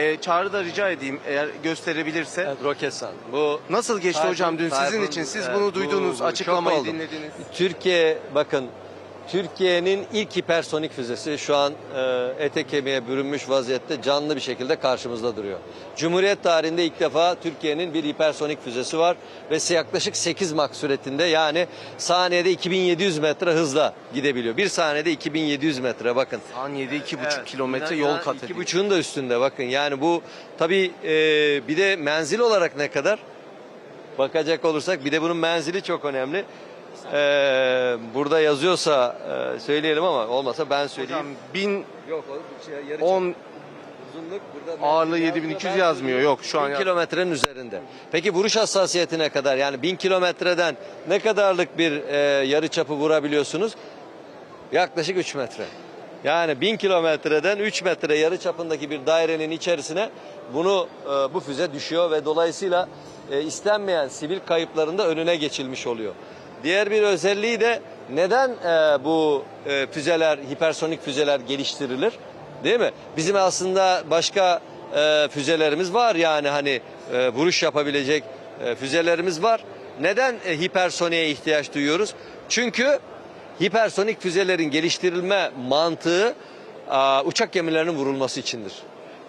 Ee, Çağrı da rica edeyim eğer gösterebilirse. Evet, Roketsan. Bu Nasıl geçti Tayfun- hocam dün sizin Tayfun, için? Siz evet, bunu bu- duydunuz, bu açıklamayı dinlediniz. Türkiye bakın Türkiye'nin ilk hipersonik füzesi şu an e, ete kemiğe bürünmüş vaziyette canlı bir şekilde karşımızda duruyor. Cumhuriyet tarihinde ilk defa Türkiye'nin bir hipersonik füzesi var ve yaklaşık 8 Mach süretinde yani saniyede 2700 metre hızla gidebiliyor. Bir saniyede 2700 metre bakın. Saniyede iki buçuk Evet, kilometre yol kat ediyor. buçuğun da üstünde bakın. Yani bu tabii e, bir de menzil olarak ne kadar? Bakacak olursak bir de bunun menzili çok önemli. E, burada yazıyorsa e, söyleyelim ama olmasa ben söyleyeyim. Hocam bin Yok oğlum, şey, yarı on uzunluk burada ağırlığı menzil 7200 yazmıyor. Yok şu an 1000 kilometrenin üzerinde. Peki vuruş hassasiyeti ne kadar? Yani 1000 kilometreden ne kadarlık bir e, yarı çapı vurabiliyorsunuz? Yaklaşık 3 metre. Yani 1000 kilometreden 3 metre yarı çapındaki bir dairenin içerisine bunu e, bu füze düşüyor ve dolayısıyla e, istenmeyen sivil kayıpların da önüne geçilmiş oluyor. Diğer bir özelliği de neden e, bu e, füzeler, hipersonik füzeler geliştirilir? Değil mi? Bizim aslında başka e, füzelerimiz var yani hani e, vuruş yapabilecek e, füzelerimiz var. Neden e, hipersoniğe ihtiyaç duyuyoruz? Çünkü hipersonik füzelerin geliştirilme mantığı aa, uçak gemilerinin vurulması içindir.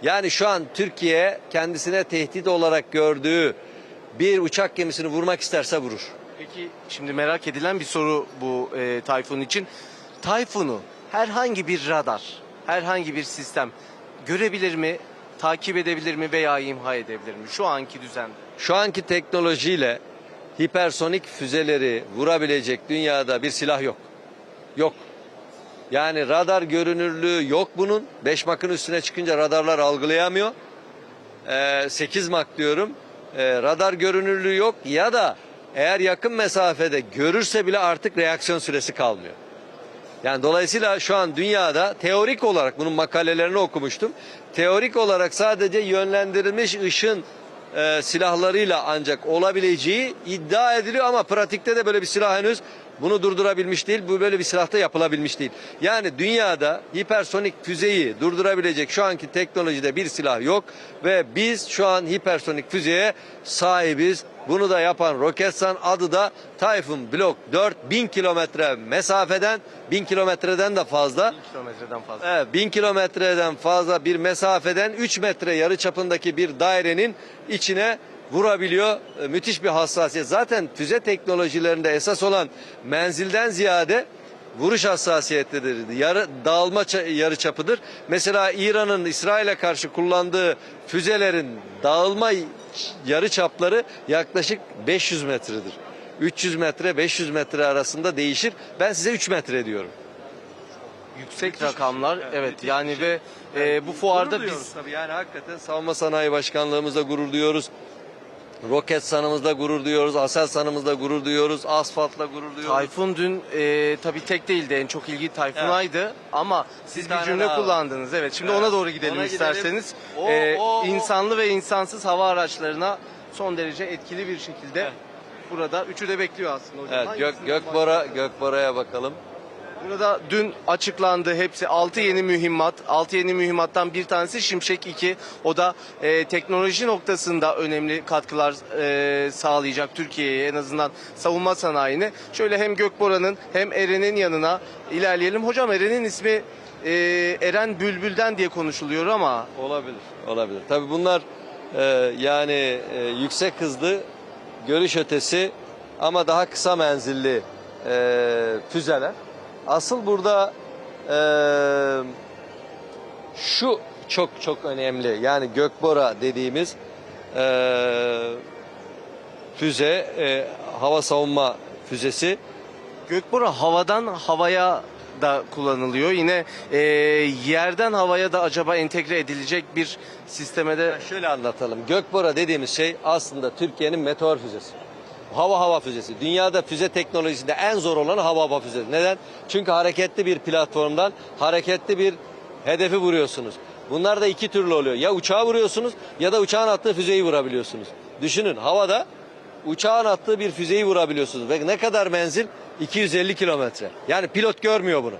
Yani şu an Türkiye kendisine tehdit olarak gördüğü bir uçak gemisini vurmak isterse vurur. Peki şimdi merak edilen bir soru bu e, Tayfun için. Tayfun'u herhangi bir radar, herhangi bir sistem görebilir mi, takip edebilir mi veya imha edebilir mi şu anki düzende? Şu anki teknolojiyle hipersonik füzeleri vurabilecek dünyada bir silah yok. Yok. Yani radar görünürlüğü yok bunun. 5 makın üstüne çıkınca radarlar algılayamıyor. Ee, 8 mak diyorum. Ee, radar görünürlüğü yok ya da eğer yakın mesafede görürse bile artık reaksiyon süresi kalmıyor. Yani dolayısıyla şu an dünyada teorik olarak bunun makalelerini okumuştum. Teorik olarak sadece yönlendirilmiş ışın e, silahlarıyla ancak olabileceği iddia ediliyor ama pratikte de böyle bir silah henüz bunu durdurabilmiş değil. Bu böyle bir silahta yapılabilmiş değil. Yani dünyada hipersonik füzeyi durdurabilecek şu anki teknolojide bir silah yok ve biz şu an hipersonik füzeye sahibiz. Bunu da yapan Roketsan adı da Tayfun Block 4 1000 kilometre mesafeden 1000 kilometreden de fazla 1000 kilometreden fazla. Evet, 1000 kilometreden fazla bir mesafeden 3 metre yarı çapındaki bir dairenin içine vurabiliyor. E, Müthiş bir hassasiyet. Zaten füze teknolojilerinde esas olan menzilden ziyade vuruş hassasiyetlidir. Yarı dağılma yarı çapıdır. Mesela İran'ın İsrail'e karşı kullandığı füzelerin dağılma yarı çapları yaklaşık 500 metredir. 300 metre 500 metre arasında değişir. Ben size 3 metre diyorum. Yüksek rakamlar evet yani ve e, bu fuarda Gurur duyuyoruz biz tabii yani hakikaten Savunma Sanayi Başkanlığımızda gurur duyuyoruz. Roket sanımızda gurur duyuyoruz, Aselsan'ımızda gurur duyuyoruz, Asfalt'la gurur duyuyoruz. Tayfun dün e, tabii tek değildi en çok ilgi Tayfun'aydı ama siz bir tane cümle daha var. kullandınız. Evet şimdi Evet, ona doğru gidelim ona gidelim. isterseniz. O- E, o- o- insanlı ve insansız hava araçlarına son derece etkili bir şekilde Evet. burada üçü de bekliyor aslında hocam. Evet, Gök, Hangisinden Gökbora, Gökbora'ya bakalım. Burada dün açıklandı hepsi 6 yeni mühimmat. 6 yeni mühimmattan bir tanesi Şimşek 2. O da e, teknoloji noktasında önemli katkılar e, sağlayacak Türkiye'ye en azından savunma sanayine. Şöyle hem Gökbora'nın hem Eren'in yanına ilerleyelim. Hocam Eren'in ismi e, Eren Bülbül'den diye konuşuluyor ama Olabilir, olabilir. Tabii bunlar e, yani e, yüksek hızlı, görüş ötesi ama daha kısa menzilli e, füzeler. Asıl burada e, şu çok çok önemli. Yani Gökbora dediğimiz e, füze, e, hava savunma füzesi. Gökbora havadan havaya da kullanılıyor. Yine e, yerden havaya da acaba entegre edilecek bir sisteme de Şöyle anlatalım. Gökbora dediğimiz şey aslında Türkiye'nin meteor füzesi. Hava hava füzesi. Dünyada füze teknolojisinde en zor olan hava hava füzesi. Neden? Çünkü hareketli bir platformdan hareketli bir hedefi vuruyorsunuz. Bunlar da iki türlü oluyor. Ya uçağı vuruyorsunuz ya da uçağın attığı füzeyi vurabiliyorsunuz. Düşünün havada uçağın attığı bir füzeyi vurabiliyorsunuz. Ve ne kadar menzil? 250 kilometre. Yani pilot görmüyor bunu.